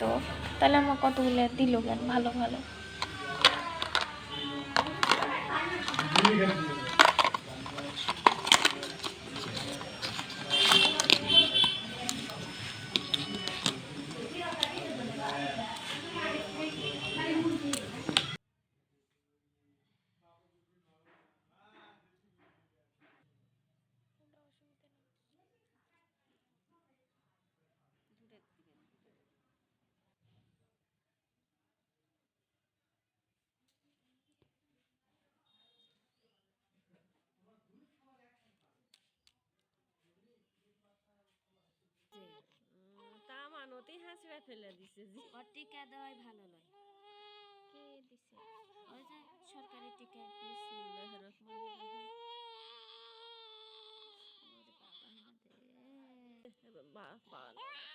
তো তাহলে আমার কতগুলো দিল কেন? ভালো ভালো। তা মানতেই হাসিবা ফেলে দিছে জি ওর টিকা দেওয়াই ভালো নয়। কে দিছে? ওই যে সরকারি টিকা বিসমিল্লাহ রহমান রহিম। বাবা আমাদের। বা- বা-